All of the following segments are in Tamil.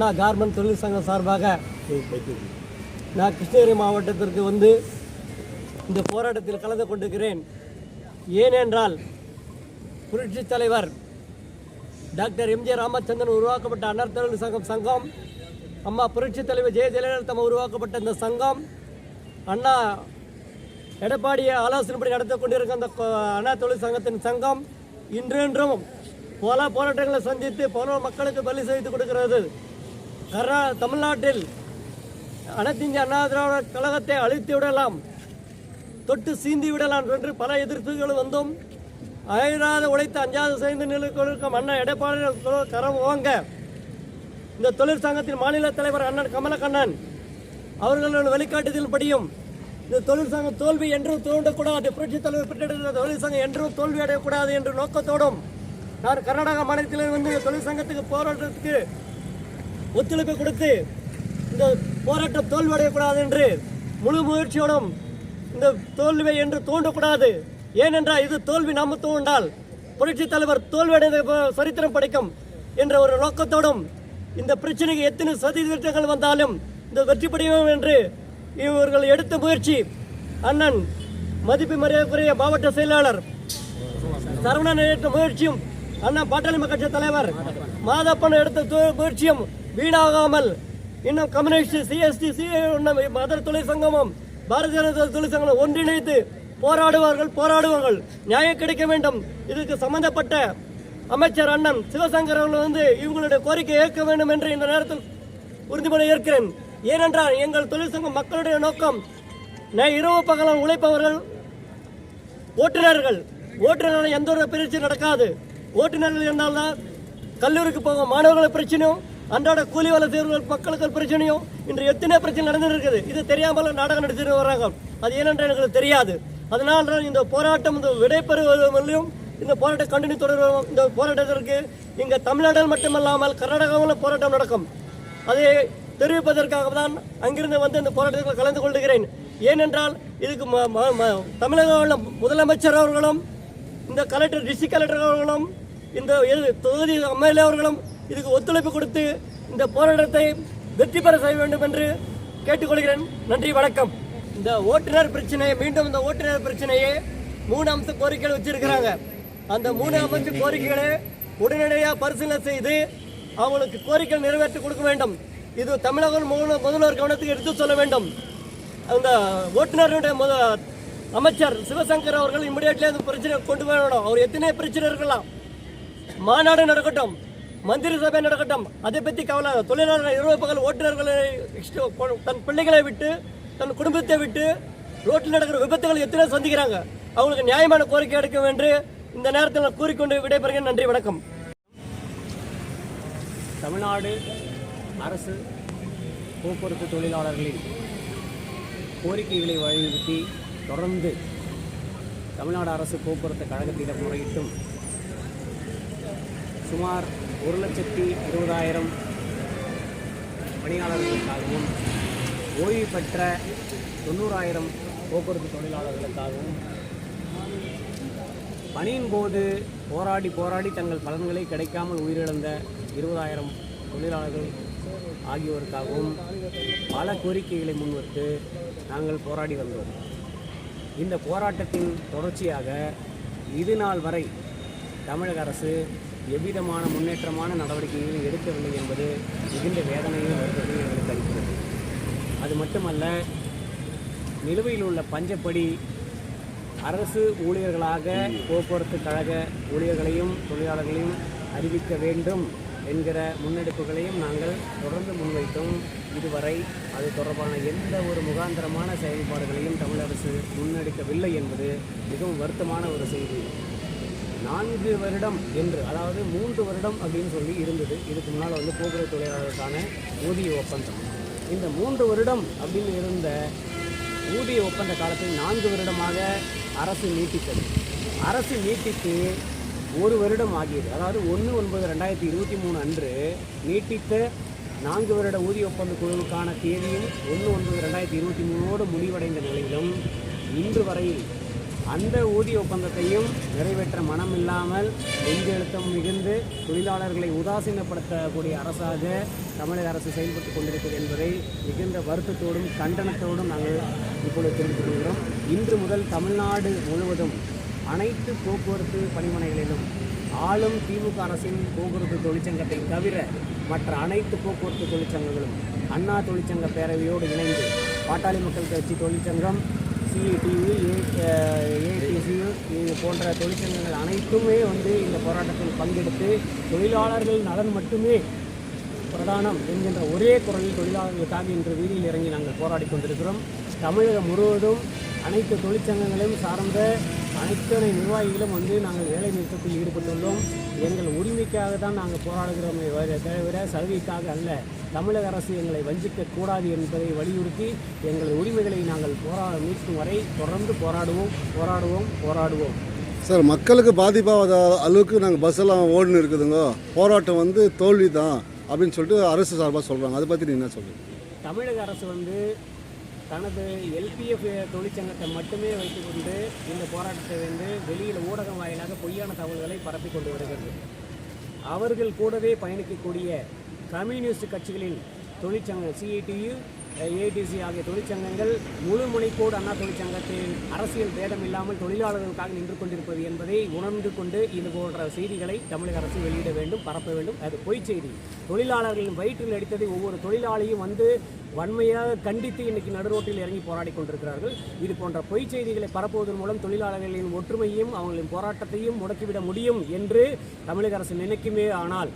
அண்ணா கார்மெண்ட் தொழில் சங்கம் சார்பாக நான் கிருஷ்ணகிரி மாவட்டத்திற்கு வந்து இந்த போராட்டத்தில் கலந்து கொண்டிருக்கிறேன். ஏனென்றால் புரட்சி தலைவர் டாக்டர் எம்ஜே ராமச்சந்திரன் உருவாக்கப்பட்ட அண்ணர் தொழில் சங்கம் சங்கம் அம்மா புரட்சி தலைவர் ஜெய ஜெயலலிதா உருவாக்கப்பட்ட இந்த சங்கம் அண்ணா எடப்பாடியை ஆலோசனைப்படி நடத்தி கொண்டிருக்க அந்த அண்ணா தொழில் சங்கத்தின் சங்கம் இன்றென்றும் பல போராட்டங்களை சந்தித்து பல மக்களுக்கு பலி செய்து கொடுக்கிறது கர்நா தமிழ்நாட்டில் அனைத்திந்திய அண்ணா திராவிட கழகத்தை அழித்து விடலாம் தொட்டு சீந்தி விடலாம் என்று பல எதிர்ப்புகள் வந்தும். அயராத உழைத்து அஞ்சாவது சேர்ந்து நிலைக்கொண்டிருக்கும் அண்ணன் எடப்பாடி கரம் ஓங்க. இந்த தொழிற்சங்கத்தின் மாநில தலைவர் அண்ணன் கமலக்கண்ணன் அவர்களுடைய வழிகாட்டுதல் படியும். இந்த தொழிற்சங்கம் தோல்வி என்றும் தோண்டக்கூடாது புரட்சி தலைவர் பெற்றெடுத்த தொழிற்சங்கம் என்றும் தோல்வி அடையக்கூடாது என்ற நோக்கத்தோடும் நான் கர்நாடக மாநிலத்தில் வந்து இந்த போராட்டத்துக்கு ஒத்துழைப்பு கொடுத்து இந்த போராட்டம் தோல்வடையக்கூடாது என்று முழு முயற்சியோடும் இந்த தோல்வியை என்று தோண்டக்கூடாது ஏனென்றால் இது தோல்வி நாம தோண்டால் புரட்சி தலைவர் தோல்வியடைந்த சரித்திரம் படைக்கும் என்ற ஒரு நோக்கத்தோடும் இந்த பிரச்சனைக்கு எத்தனை சதி திட்டங்கள் வந்தாலும் இந்த வெற்றி படையும் என்று இவர்கள் எடுத்த முயற்சி அண்ணன் மதிப்பு மரியாதைக்குரிய மாவட்ட செயலாளர் சரவணன் எடுத்த முயற்சியும் அண்ணா பாட்டாளி கட்சி தலைவர் மாதப்பன் எடுத்த முயற்சியும் வீணாகாமல் இன்னும் கம்யூனிஸ்ட் சிஎஸ்டி சி மதர் தொழிற்சங்கமும் பாரதிய ஜனதா தொழில் சங்கம் ஒன்றிணைத்து போராடுவார்கள் போராடுவார்கள். நியாயம் கிடைக்க வேண்டும். இதுக்கு சம்பந்தப்பட்ட அமைச்சர் அண்ணன் சிவசங்கர் அவர்கள் வந்து இவங்களுடைய கோரிக்கை ஏற்க வேண்டும் என்று இந்த நேரத்தில் உறுதிமொழி ஏற்கிறேன். ஏனென்றால் எங்கள் தொழிற்சங்கம் மக்களுடைய நோக்கம் இரவு பகலம் உழைப்பவர்கள் ஓட்டுநர்கள். ஓட்டுநர்கள் எந்த ஒரு பிரச்சனை நடக்காது. ஓட்டுநர்கள் இருந்தால்தான் கல்லூரிக்கு போகும் மாணவர்கள் பிரச்சனையும் அன்றாட கூலி வேலை செய்வர்கள் மக்களுக்கு பிரச்சனையும் இன்று எத்தனை பிரச்சனை நடந்துட்டு இருக்குது இது தெரியாமல் நாடகம் நடத்திட்டு வர்றாங்க அது ஏனென்று எனக்கு தெரியாது. அதனால் தான் இந்த போராட்டம் இந்த விடைபெறுவதிலும் இந்த போராட்டம் கண்டினியூ தொடரும் இந்த போராட்டத்திற்கு இங்கே தமிழ்நாட்டில் மட்டுமல்லாமல் கர்நாடகாவில் போராட்டம் நடக்கும். அதை தெரிவிப்பதற்காக தான் அங்கிருந்து வந்து இந்த போராட்டத்தில் கலந்து கொள்கிறேன். ஏனென்றால் இதுக்கு ம- தமிழக உள்ள முதலமைச்சர் அவர்களும் இந்த கலெக்டர் டிஸ்ட்ரிக்ட் கலெக்டர் அவர்களும் இந்த தொகுதி எம்எல்ஏ அவர்களும் இதுக்கு ஒத்துழைப்பு கொடுத்து இந்த போராட்டத்தை வெற்றி பெற செய்ய வேண்டும் என்று கேட்டுக்கொள்கிறேன். நன்றி வணக்கம். இந்த ஓட்டுநர் பிரச்சனையை மீண்டும் இந்த ஓட்டுநர் பிரச்சனையை மூணு அம்ச கோரிக்கைகள் வச்சிருக்கிறாங்க. அந்த மூணு அம்ச கோரிக்கைகளை உடனடியாக பரிசீலனை செய்து அவங்களுக்கு கோரிக்கை நிறைவேற்றி கொடுக்க வேண்டும். இது தமிழக முதல்வர் முதல்வர் கவனத்துக்கு எடுத்து சொல்ல வேண்டும். அந்த ஓட்டுநருடைய முத அமைச்சர் சிவசங்கர் அவர்கள் இம்மிடியட்லி அந்த பிரச்சனை கொண்டு வரணும் அவர் எத்தனை பிரச்சனை இருக்கலாம். மாநாடு நடக்கட்டும். மந்திரி சபை நடக்கட்டும். அதை பற்றி கவலை தொழிலாளர்கள் இரவு பகல் ஓட்டுநர்களை தன் பிள்ளைகளை விட்டு தன் குடும்பத்தை விட்டு ரோட்டில் நடக்கிற விபத்துகள் எத்தனை சந்திக்கிறாங்க. அவங்களுக்கு நியாயமான கோரிக்கை எடுக்க என்று இந்த நேரத்தில் நான் கூறிக்கொண்டு விடைபெறுகிறேன். நன்றி வணக்கம். தமிழ்நாடு அரசு போக்குவரத்து தொழிலாளர்களின் கோரிக்கைகளை வலியுறுத்தி தொடர்ந்து தமிழ்நாடு அரசு போக்குவரத்து கழகத்திடம் முறையிட்டும் சுமார் ஒரு லட்சத்தி இருபதாயிரம் பணியாளர்களுக்காகவும் ஓய்வு பெற்ற தொண்ணூறாயிரம் போக்குவரத்து தொழிலாளர்களுக்காகவும் பணியின் போது போராடி போராடி தங்கள் பலன்களை கிடைக்காமல் உயிரிழந்த இருபதாயிரம் தொழிலாளர்கள் ஆகியோருக்காகவும் பல கோரிக்கைகளை முன்வைத்து நாங்கள் போராடி வந்தோம். இந்த போராட்டத்தின் தொடர்ச்சியாக இது நாள் வரை தமிழக அரசு எவ்விதமான முன்னேற்றமான நடவடிக்கைகளும் எடுக்கவில்லை என்பது மிகுந்த வேதனையும் வருத்தத்தையும் எங்களுக்கு அளிக்கிறது அது மட்டுமல்ல நிலுவையில் உள்ள பஞ்சப்படி அரசு ஊழியர்களாக போக்குவரத்து கழக ஊழியர்களையும் தொழிலாளர்களையும் அறிவிக்க வேண்டும் என்கிற முன்னெடுப்புகளையும் நாங்கள் தொடர்ந்து முன்வைத்தோம். இதுவரை அது தொடர்பான எந்த ஒரு முகாந்திரமான செயல்பாடுகளையும் தமிழக அரசு முன்னெடுக்கவில்லை என்பது மிகவும் வருத்தமான ஒரு செய்தி. நான்கு வருடம் என்று அதாவது மூன்று வருடம் அப்படின்னு சொல்லி இருந்தது. இதுக்கு முன்னால் வந்து போக்குவரத்து தொழிலாளர்களுக்கான ஊதிய ஒப்பந்தம். இந்த மூன்று வருடம் அப்படின்னு இருந்த ஊதிய ஒப்பந்த காலத்தில் நான்கு வருடமாக அரசு நீட்டித்தது. அரசு நீட்டித்து ஒரு வருடம் ஆகியது அதாவது ஒன்று ஒன்பது ரெண்டாயிரத்தி இருபத்தி மூணு அன்று நீட்டித்த நான்கு வருட ஊதிய ஒப்பந்த குழுவுக்கான தேதியும் ஒன்று ஒன்பது ரெண்டாயிரத்தி இருபத்தி மூணோடு முடிவடைந்த நிலையிலும் இன்று வரையில் அந்த ஊதிய ஒப்பந்தத்தையும் நிறைவேற்ற மனம் இல்லாமல் நெஞ்செழுத்தம் மிகுந்து தொழிலாளர்களை உதாசீனப்படுத்தக்கூடிய அரசாக தமிழக அரசு செயல்பட்டு கொண்டிருக்கிறது என்பதை மிகுந்த வருத்தத்தோடும் கண்டனத்தோடும் நாங்கள் இப்பொழுது தெரிவித்துக் கொள்கிறோம். இன்று முதல் தமிழ்நாடு முழுவதும் அனைத்து போக்குவரத்து பணிமனைகளிலும் ஆளும் திமுக அரசின் போக்குவரத்து தொழிற்சங்கத்தை தவிர மற்ற அனைத்து போக்குவரத்து தொழிற்சங்கங்களும் அண்ணா தொழிற்சங்க பேரவையோடு இணைந்து பாட்டாளி மக்கள் கட்சி தொழிற்சங்கம் சிஇடியு ஏடிசியு இது போன்ற தொழிற்சங்கங்கள் அனைத்துமே வந்து இந்த போராட்டத்தில் பங்கெடுத்து தொழிலாளர்கள் நலன் மட்டுமே பிரதானம் என்கின்ற ஒரே குரலில் தொழிலாளர்களுக்காக இன்று வீதியில் இறங்கி நாங்கள் போராடி கொண்டிருக்கிறோம். தமிழகம் முழுவதும் அனைத்து தொழிற்சங்கங்களையும் சார்ந்த அனைத்தனை நிர்வாகிகளும் வந்து நாங்கள் வேலை நிறுத்தத்தில் ஈடுபட்டுள்ளோம். எங்கள் உரிமைக்காக தான் நாங்கள் போராடுகிறோமே தவிர சலுகைக்காக அல்ல. தமிழக அரசு எங்களை வஞ்சிக்க கூடாது என்பதை வலியுறுத்தி எங்கள் உரிமைகளை நாங்கள் போராட மீட்கும் வரை தொடர்ந்து போராடுவோம் போராடுவோம் போராடுவோம். சார் மக்களுக்கு பாதிப்பாகாத அளவுக்கு நாங்கள் பஸ் எல்லாம் ஓடுன்னு இருக்குதுங்க. போராட்டம் வந்து தோல்வி தான் அப்படின்னு சொல்லிட்டு அரசு சார்பாக சொல்கிறாங்க அதை பற்றி நீங்கள் என்ன சொல்கிறீங்க தமிழக அரசு வந்து தனது எல்பிஎஃப் தொழிற்சங்கத்தை மட்டுமே வைத்துக்கொண்டு இந்த போராட்டத்தை வந்து வெளியில் ஊடகம் வாயிலாக பொய்யான தகவல்களை பரப்பி கொண்டு வருகிறது. அவர்கள் கூடவே பயணிக்கக்கூடிய கம்யூனிஸ்ட் கட்சிகளின் தொழிற்சங்க சிஐடியு ஏடிசி ஆகிய தொழிற்சங்கங்கள் முழு முனைப்போடு அண்ணா தொழிற்சங்கத்தின் அரசியல் பேதம் இல்லாமல் தொழிலாளர்களுக்காக நின்று கொண்டிருப்பது என்பதை உணர்ந்து கொண்டு இது போன்ற செய்திகளை தமிழக அரசு வெளியிட வேண்டும் பரப்ப வேண்டும். அது பொய் செய்தி. தொழிலாளர்களின் வயிற்றில் அடித்ததை ஒவ்வொரு தொழிலாளியும் வந்து வன்மையாக கண்டித்து இன்னைக்கு நடுரோட்டில் இறங்கி போராடி கொண்டிருக்கிறார்கள். இது போன்ற பொய் செய்திகளை பரப்புவதன் மூலம் தொழிலாளர்களின் ஒற்றுமையும் அவர்களின் போராட்டத்தையும் முடக்கிவிட முடியும் என்று தமிழக அரசு நினைக்குமே ஆனால்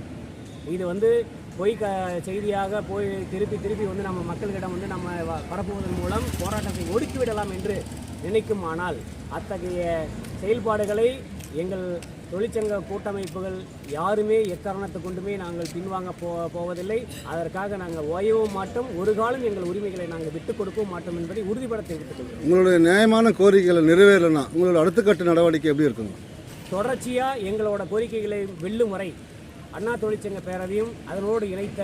இது வந்து பொய் க செய்தியாக போய் திருப்பி திருப்பி வந்து நம்ம மக்களிடம் வந்து நம்ம வ- பரப்புவதன் மூலம் போராட்டத்தை ஒடுக்கிவிடலாம் என்று நினைக்கும் ஆனால் அத்தகைய செயல்பாடுகளை எங்கள் தொழிற்சங்க கூட்டமைப்புகள் யாருமே எக்காரணத்தை கொண்டுமே நாங்கள் பின்வாங்க போ போவதில்லை. அதற்காக நாங்கள் ஓயவும் மாட்டோம். ஒரு காலம் எங்கள் உரிமைகளை நாங்கள் விட்டுக் கொடுக்கவும் மாட்டோம் என்பதை உறுதிபட தெரிவித்துக் கொள்கிறோம். உங்களுடைய நியாயமான கோரிக்கைகளை நிறைவேறலைன்னா உங்களோட அடுத்த கட்ட நடவடிக்கை எப்படி இருக்குங்க தொடர்ச்சியாக எங்களோட கோரிக்கைகளை வெல்லும் வரை அண்ணா தொழிற்சங்க பேரவையும் அதனோடு இணைத்த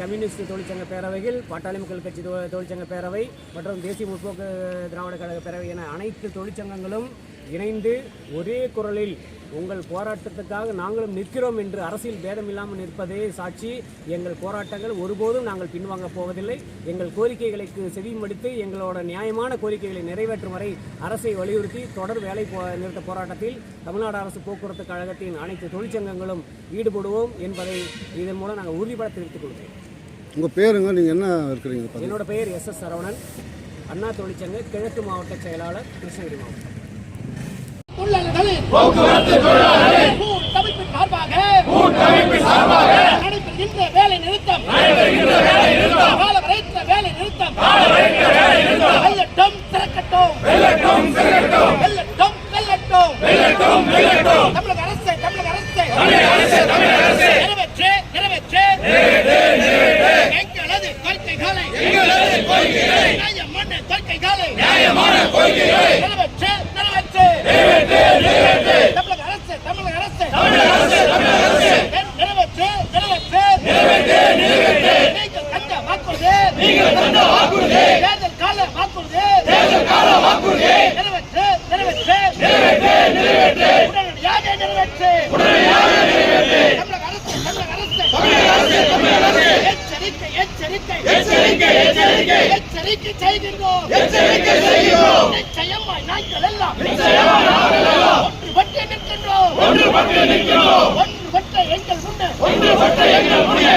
கம்யூனிஸ்ட் தொழிற்சங்க பேரவைகள் பாட்டாளி மக்கள் கட்சி தொழிற்சங்க பேரவை மற்றும் தேசிய முற்போக்கு திராவிட கழக பேரவை என அனைத்து தொழிற்சங்கங்களும் இணைந்து ஒரே குரலில் உங்கள் போராட்டத்துக்காக நாங்களும் நிற்கிறோம் என்று அரசியல் பேதம் இல்லாமல் நிற்பதே சாட்சி. எங்கள் போராட்டங்கள் ஒருபோதும் நாங்கள் பின்வாங்க போவதில்லை. எங்கள் கோரிக்கைகளுக்கு செவிமடித்து எங்களோட நியாயமான கோரிக்கைகளை நிறைவேற்றும் வரை அரசை வலியுறுத்தி தொடர் வேலை நிறுத்த போராட்டத்தில் தமிழ்நாடு அரசு போக்குவரத்து கழகத்தின் அனைத்து தொழிற்சங்கங்களும் ஈடுபடுவோம் என்பதை இதன் மூலம் நாங்கள் உறுதிபட தெரிவித்துக் கொள்கிறேன் உங்கள் பேருங்க நீங்கள் என்ன இருக்கிறீங்க? என்னோட பெயர் எஸ் எஸ் சரவணன். அண்ணா தொழிற்சங்க கிழக்கு மாவட்ட செயலாளர் கிருஷ்ணகிரி மாவட்டம். தொழிலாளர்களின் போக்குவரத்து தொழிலாளர்களின் கூட்டமைப்பின் சார்பாக. கூட்டமைப்பின் சார்பாக. நடைபெறுகின்ற வேலை நிறுத்தம். நடைபெறுகின்ற வேலை நிறுத்தம். கால வரைத்த வேலை நிறுத்தம். கால வரைத்த வேலை நிறுத்தம். வெல்லட்டும் திறக்கட்டும். வெல்லட்டும் திறக்கட்டும். வெல்லட்டும் வெல்லட்டும் வெல்லட்டும் வெல்லட்டும் தமிழக அரசு தமிழக அரசு. தமிழக அரசு தமிழக அரசு. நிறைவேற்று நிறைவேற்று. நிறைவேற்று நிறைவேற்று எங்களது கோரிக்கைகளை. எங்களது கோரிக்கைகளை. நியாயமான கோரிக்கைகளை. நியாயமான கோரிக்கைகளை நிறைவேற்று நிறைவேற்று தமிழக அரசு தமிழக அரசு தமிழக அரசு தமிழக அரசு நிறைவேற்று நிறைவேற்று நிறைவேற்று நிறைவேற்று நீங்கள் தந்த வாக்குறுதி நீங்கள் தந்த வாக்குறுதி தேர்தல் கால வாக்குறுதி தேர்தல் கால வாக்குறுதி நிறைவேற்று நிறைவேற்று நிறைவேற்று நிறைவேற்று உடனடியாக நிறைவேற்று உடனடியாக நிறைவேற்று தமிழக அரசு தமிழக அரசு தமிழக அரசு தமிழக அரசு எச்சரிக்கை எச்சரிக்கை எச்சரிக்கை எச்சரிக்கை எச்சரிக்கை செய்கிறோம் எச்சரிக்கை செய்கிறோம் நிச்சயமாய் நாய்கள் எல்லாம் நிச்சயமாய் நாய்கள் எல்லாம் ஒன்றுபட்டு நிற்கின்றோம் ஒன்றுபட்டு நிற்கின்றோம் ஒன்றுபட்ட எங்கள் முன்னே ஒன்றுபட்ட எங்கள் முன்னே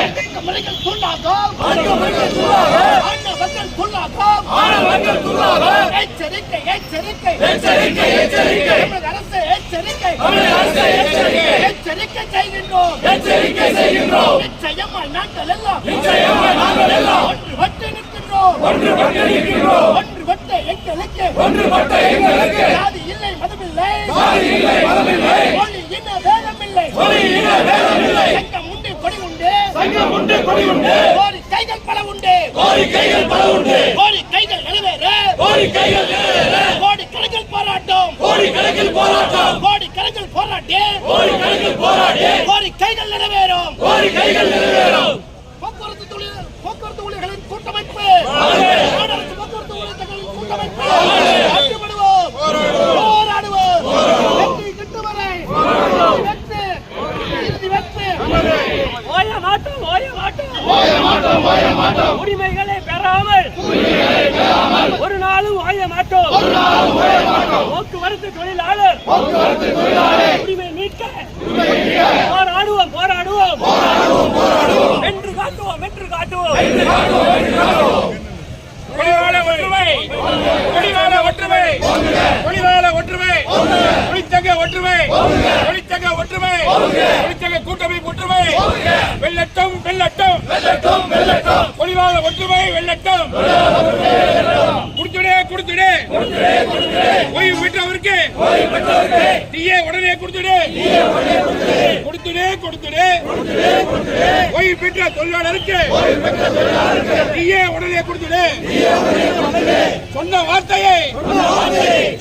முறைகள் துள்ளாகும் ஆண்டவர்கள் துள்ளாகும் ஆண்டவர்கள் துள்ளாகும் ஆண்டவர்கள் துள்ளாகும் எச்சரிக்கை எச்சரிக்கை எச்சரிக்கை எச்சரிக்கை தமிழக அரசு எச்சரிக்கை தமிழக அரசு எச்சரிக்கை எச்சரிக்கை செய்கின்றோம் எச்சரிக்கை செய்கின்றோம் நிச்சயமாய் நாங்கள் எல்லாம் நிச்சயமாய் நாங்கள் எல்லாம் ஒன்றுபட்டு நிற்கின்றோம் ஒன்றுபட்டு எங்களுக்கு ஒன்றுபட்ட எங்களுக்கு சாதி இல்லை மதமில்லை சாதி இல்லை மதமில்லை மொழி இன வேதமில்லை மொழி இன வேதமில்லை சங்கம் உண்டு கொடி உண்டு சங்கம் உண்டு கொடி உண்டு கோரிக்கைகள் பல உண்டு கோரிக்கைகள் பல உண்டு கோரிக்கைகள் நிறைவேற கோரிக்கைகள் நிறைவேற கோடி கணக்கில் போராட்டம் கோடி கணக்கில் போராட்டம் கோடி கணக்கில் போராட்டி கோடி கணக்கில் போராட்டி கோரிக்கைகள் நிறைவேறும் கோரிக்கைகள் நிறைவேறும். உரிமைகளை பெறாமல் ஒரு நாளும் ஓய மாட்டோம். போக்குவரத்து தொழிலாளர் உரிமை மீட்க போராடுவோம் போராடுவோம். வென்று காட்டுவோம் என்று காட்டுவோம். ஒளிவால ஒற்றுமை ஒளிவால ஒற்றுமை ஒளித்தங்க ஒற்றுமை ஒளித்தங்க ஒற்றுமை ஒளித்தங்க கூட்டமைப்பு ஒற்றுமை. வெள்ளட்டம் ஒற்றுமை கொடுத்துடே குடுத்துடே குடுத்துடே ஓய்வு பெற்றவருக்கு தீயே உடனே கொடுத்துடு கொடுத்துடே கொடுத்துடே ஓய்வு பெற்ற தொழிலாளருக்கு. தீயே உடனே கொடுத்துடு சொன்ன வார்த்தையை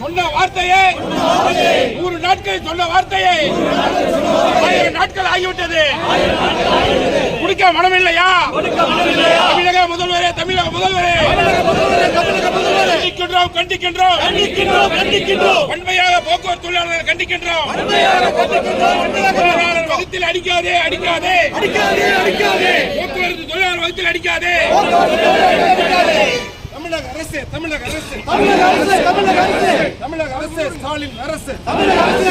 சொன்ன வார்த்தையை நூறு நாட்கள் சொன்ன வார்த்தையை ஆயிரம் நாட்கள் ஆகிவிட்டது. குடிக்க மனமில்லையா? தமிழக முதல்வரே தமிழக முதல்வரே. கண்டிக்கின்றோம் கண்டிக்கின்றோம். கண்டிக்கின்றோம் கண்டிக்கின்றோம். வன்மையாக போக்குவரத்து தொழிலாளர்கள் கண்டிக்கின்றோம். தொழிலாளர் வகுத்தில் அடிக்காதே அடிக்காதே. அடிக்காதே அடிக்காதே. போக்குவரத்து தொழிலாளர் வகுத்தில் அடிக்காதே. தமிழக அரசு தமிழக அரசு. தமிழக அரசு தமிழக அரசு. தமிழக அரசு ஸ்டாலின் அரசு. தமிழக அரசு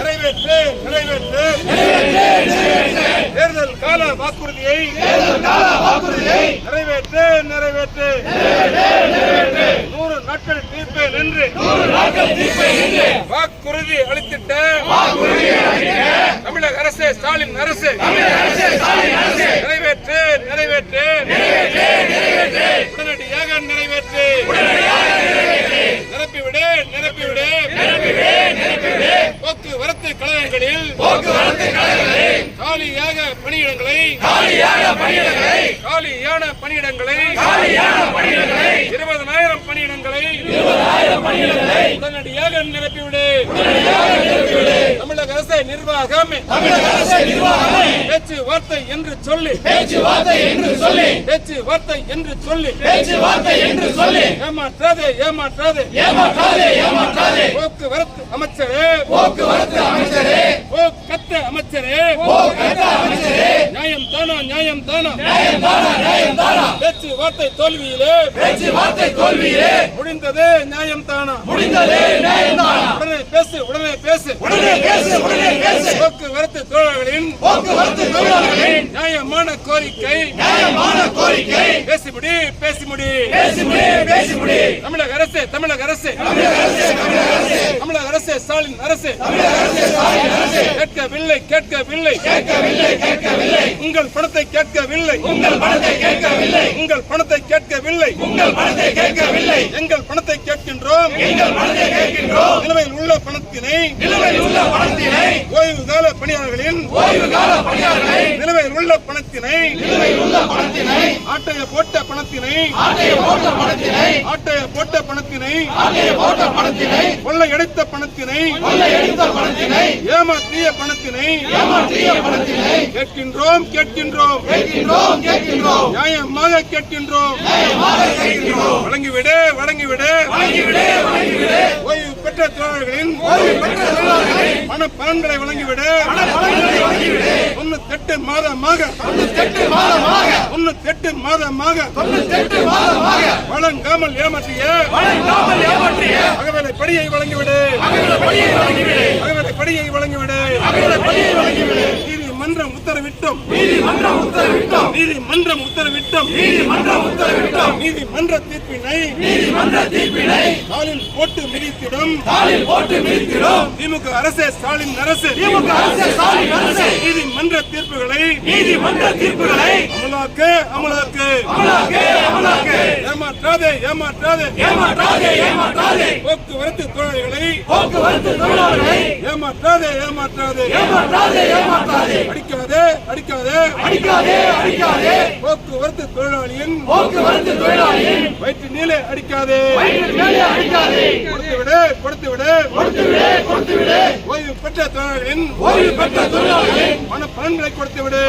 நிறைவேற்று நிறைவேற்று நிறைவேற்று நிறைவேற்று. நூறு நாட்கள் தீர்ப்பேன் என்று நூறு நாட்கள் என்று வாக்குறுதி அளித்திட்ட தமிழக அரசு ஸ்டாலின் அரசு தமிழக அரசு ஸ்டாலின் அரசு. நிறைவேற்று நிறைவேற்று உடனடியாக நிறைவேற்று நிரப்பிவிடு நிரப்பிவிடு போக்குவரத்து கழகங்களில் போக்குவரத்து கழகங்களில் காலியாக பணியிடங்களை காலியாக பணியிடங்களை காலியான பணியிடங்களை காலியான பணியிடங்களை இருபதனாயிரம் பணியிடங்களை இருபதாயிரம் பணியிடங்களை உடனடியாக நிரப்பிவிடு. தமிழக அரசு நிர்வாகம் தமிழக அரசு நிர்வாகம் பேச்சுவார்த்தை என்று சொல்லி பேச்சுவார்த்தை என்று சொல்லி பேச்சுவார்த்தை என்று சொல்லி பேச்சுவார்த்தை என்று சொல்லி ஏமாற்றாதே ஏமாற்றாதே. ஏமாற்றாதே ஏமாற்றாதே. போக்குவரத்து அமைச்சரே. போக்குவரத்து அமைச்சரே போக்கத்த அமைச்சரே போக்கத்த அமைச்சரே நியாயம் தானா நியாயம் தானா நியாயம் தானா நியாயம் தானா பேச்சுவார்த்தை தோல்வியிலே. தோல்வியிலே முடிந்தது நியாயம் தானா முடிந்தது நியாயம் தானா உடனே பேசு உடனே பேசு. உடனே பேசு உடனே பேசு. போக்குவரத்து தொழிலாளர்களின் போக்குவரத்து தொழிலாளர்களின் நியாயமான கோரிக்கை. நியாயமான கோரிக்கை. பேசி முடி பேசி முடி பேசி முடி பேசி முடி தமிழக அரசு தமிழக அரசு. தமிழக அரசு. தமிழக அரசு ஸ்டாலின் அரசு. கேட்கவில்லை கேட்கவில்லை. கேட்கவில்லை கேட்கவில்லை. உங்கள் பணத்தை கேட்கவில்லை. உங்கள் பணத்தை கேட்கவில்லை. உங்கள் பணத்தை கேட்கவில்லை. உங்கள் பணத்தை கேட்கவில்லை. எங்கள் பணத்தை கேட்கின்றோம். எங்கள் பணத்தை கேட்கின்றோம். நிலுவையில் உள்ள பணத்தினை நிலுவையில் உள்ள பணத்தினை ஓய்வு கால பணியாளர்களின் ஓய்வு கால பணியாளர்களை நிலுவையில் உள்ள பணத்தினை நிலுவையில் உள்ள பணத்தினை ஆட்டைய போட்ட பணத்தினை ஆட்டைய போட்ட பணத்தினை ஆட்டைய போட்ட பணத்தினை ஆட்டைய போட்ட பணத்தினை கொள்ளையடித்த பணத்தினை கொள்ளையடித்த பணத்தினை ஏமாற்றிய பணத்தினை ஏமாற்றிய பணத்தினை கேட்கின்றோம் கேட்கின்றோம். கேட்கின்றோம். கேட்கின்றோம் நியாயமாக கேட்கின்றோம். நியாயமாக கேட்கின்றோம். வழங்கிவிடு வழங்கிவிடு. வழங்கிவிடு வழங்கிவிடு. ஓய்வு பெற்ற தொழிலாளர்களின் ஓய்வு பெற்ற தொழிலாளர்களின் பண பலன்களை வழங்கிவிடு. தொண்ணூத்தெட்டு மாதமாக. தொண்ணூத்தெட்டு மாதமாக. தொண்ணூத்தெட்டு மாதமாக. தொண்ணூத்தெட்டு மாதமாக. வழங்காமல் ஏமாற்றிய. வழங்காமல் ஏமாற்றிய. அகவேலை படியை வழங்கிவிடு. அகவேலை படியை வழங்கிவிடு. அகவேலை படியை வழங்கிவிடு. அகவேலை படியை வழங்கிவிடு. நீதிமன்றம் உத்தரவிட்டோம். நீதிமன்றம் உத்தரவிட்டோம். நீதிமன்றம் உத்தரவிட்டோம். நீதிமன்றம் உத்தரவிட்டோம். நீதிமன்ற தீர்ப்பினை நீதிமன்ற தீர்ப்பினை காலில் போட்டு மிதித்திடும். காலில் போட்டு மிதித்திடும். திமுக அரசு ஸ்டாலின் அரசு. திமுக அரசு ஸ்டாலின் அரசு. நீதிமன்ற தீர்ப்புகளை நீதிமன்ற தீர்ப்புகளை அமலாக்கு அமலாக்கு அமலாக்கு. அமலாக்கு. ஏமாற்றாதே ஏமாற்றாதே. ஏமாற்றாதே ஏமாற்றாதே. போக்குவரத்து தொழிலாளிகளை போக்குவரத்து தொழிலாளிகளை ஏமாற்றாதே ஏமாற்றாதே. ஏமாற்றாதே ஏமாற்றாதே. அடிக்காதே அடிக்காதே. அடிக்காதே அடிக்காதே. போக்குவரத்து தொழிலாளியின் போக்குவரத்து தொழிலாளியின் வயிற்று நீலே அடிக்காதே. வயிற்று நீலே அடிக்காதே. கொடுத்து விடு கொடுத்து விடு கொடுத்து விடு கொடுத்து விடு ஓய்வு பெற்ற தொழிலாளியின் ஓய்வு பெற்ற தொழிலாளியின் பண பலன்களை கொடுத்து விடு